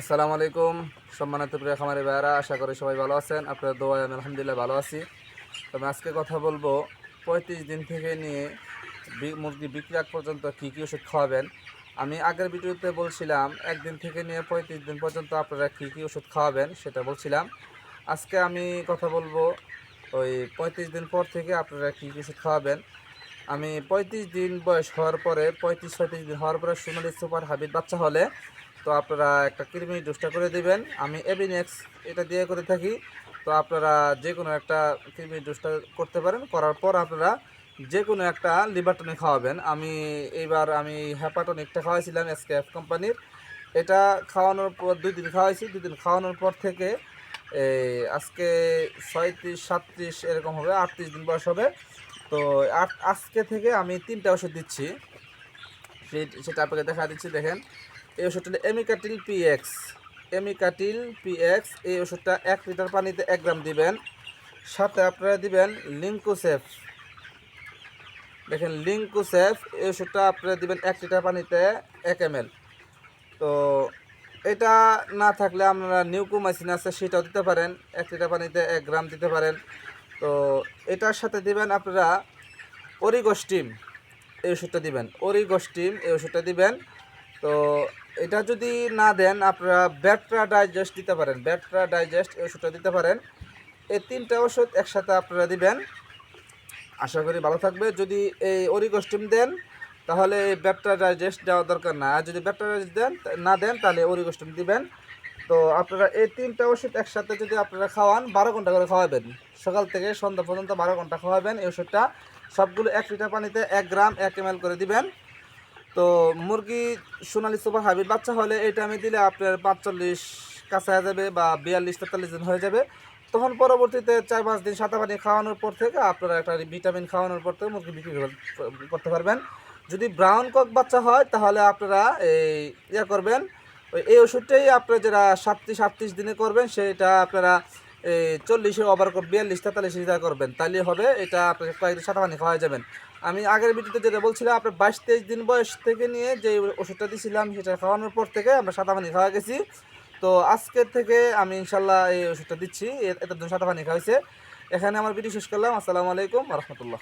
আসসালামু আলাইকুম। সম্মানিত প্রিয় খামারি ভাইয়ারা, আশা করি সবাই ভালো আছেন। আপনার দোয়ায় আমি আলহামদুলিল্লাহ ভালো আছি। তবে আজকে কথা বলব পঁয়ত্রিশ দিন থেকে নিয়ে মুরগি বিক্রি পর্যন্ত কী কী ওষুধ খাওয়াবেন। আমি আগের ভিডিওতে বলছিলাম, একদিন থেকে নিয়ে পঁয়ত্রিশ দিন পর্যন্ত আপনারা কী কী ওষুধ খাওয়াবেন সেটা বলছিলাম। আজকে আমি কথা বলব ওই পঁয়ত্রিশ দিন পর থেকে আপনারা কী কী ওষুধ খাওয়াবেন। আমি পঁয়ত্রিশ দিন বয়স হওয়ার পরে, পঁয়ত্রিশ ছয়ত্রিশ দিন হওয়ার পরে সোনালি সুপার হাবিট বাচ্চা হলে তো আপনারা একটা কৃমি ডোজটা করে দিবেন। আমি এবিনেক্স এটা দিয়ে করে থাকি। তো আপনারা যে কোনো একটা কৃমি ডোজটা করতে পারেন। করার পর আপনারা যে কোনো একটা লিভারটনিক খাওয়াবেন। আমি এইবার আমি হ্যাপাটনিকটা খাওয়াইছিলাম এসকেএফ কোম্পানির। এটা খাওয়ানোর পর দুই দিন খাওয়াইছি। দুই দিন খাওয়ানোর পর থেকে আজকে ছয়ত্রিশ, সাতত্রিশ এরকম হবে, আটত্রিশ দিন বয়স হবে। তো আজকে থেকে আমি তিনটা ওষুধ দিচ্ছি। সেটা আপনাকে দেখা দিচ্ছি, দেখেন। এই ওষুধটা এমিকাটিল পিএক্স এমিকাটিল পিএক্স এই ওষুধটা এক লিটার পানিতে এক গ্রাম দিবেন। সাথে আপনারা দিবেন লিঙ্কোসেফ দেখেন লিঙ্কোসেফ এই ওষুধটা আপনারা দিবেন এক লিটার পানিতে এক এম তো এটা না থাকলে আপনারা নিউকোমাইসিন আছে, সেটাও দিতে পারেন। এক লিটার পানিতে এক গ্রাম দিতে পারেন। তো এটার সাথে দিবেন আপনারা অরিগোস্টিম এই ওষুধটা দিবেন। অরিগোস্টিম এই ওষুধটা দিবেন। তো এটা যদি না দেন, আপনারা ব্যাট্রা ডাইজেস্ট দিতে পারেন। ব্যাট্রা ডাইজেস্ট এই ওষুধটা দিতে পারেন। এই তিনটা ওষুধ একসাথে আপনারা দিবেন। আশা করি ভালো থাকবে। যদি এই অরিগোস্টিম দেন, তাহলে এই ব্যাট্রা ডাইজেস্ট দেওয়ার দরকার না। আর যদি ব্যাট্রা ডাইজেস্ট দেন, না দেন, তাহলে অরিগোস্টিম দিবেন। তো আপনারা এই তিনটা ওষুধ একসাথে যদি আপনারা খাওয়ান, বারো ঘণ্টা করে খাওয়াবেন। সকাল থেকে সন্ধ্যা পর্যন্ত বারো ঘণ্টা খাওয়াবেন এই ওষুধটা। সবগুলো এক লিটার পানিতে এক গ্রাম, এক এম করে দিবেন। তো মুরগি সোনালি সুপার হাইব্রিড বাচ্চা হলে এটা আমি দিলে আপনার পাঁচচল্লিশ কাছে হয়ে যাবে বা বিয়াল্লিশ, তেতাল্লিশ দিন হয়ে যাবে। তখন পরবর্তীতে চার, পাঁচ দিন সাদা পানি খাওয়ানোর পর থেকে আপনারা একটা ভিটামিন খাওয়ানোর পর থেকে মুরগি বিক্রি কর- করতে পারবেন। যদি ব্রাউন কক বাচ্চা হয়, তাহলে আপনারা এই ইয়ে করবেন এই ওষুধটাই আপনারা যারা সাতত্রিশ, আটত্রিশ দিনে করবেন, সেটা আপনারা এই চল্লিশে ওভার করে, বিয়াল্লিশ, তেতাল্লিশ হিসাবে করবেন তাহলে হবে এটা আপনাকে কয়েকদিন সাদা পানি খাওয়া যাবেন। আমি আগের ভিডিওতে যেটা বলছিলাম, আপনার বাইশ, তেইশ দিন বয়স থেকে নিয়ে যে ওষুধটা দিয়েছিলাম সেটা খাওয়ানোর পর থেকে আমরা সাদা পানি খাওয়া গেছি। তো আজকের থেকে আমি ইনশাল্লাহ এই ওষুধটা দিচ্ছি এত দিন সাদা পানি খাওয়াইছে। এখানে আমার ভিডিও শেষ করলাম, আসসালামু আলাইকুম রহমতুল্লাহ।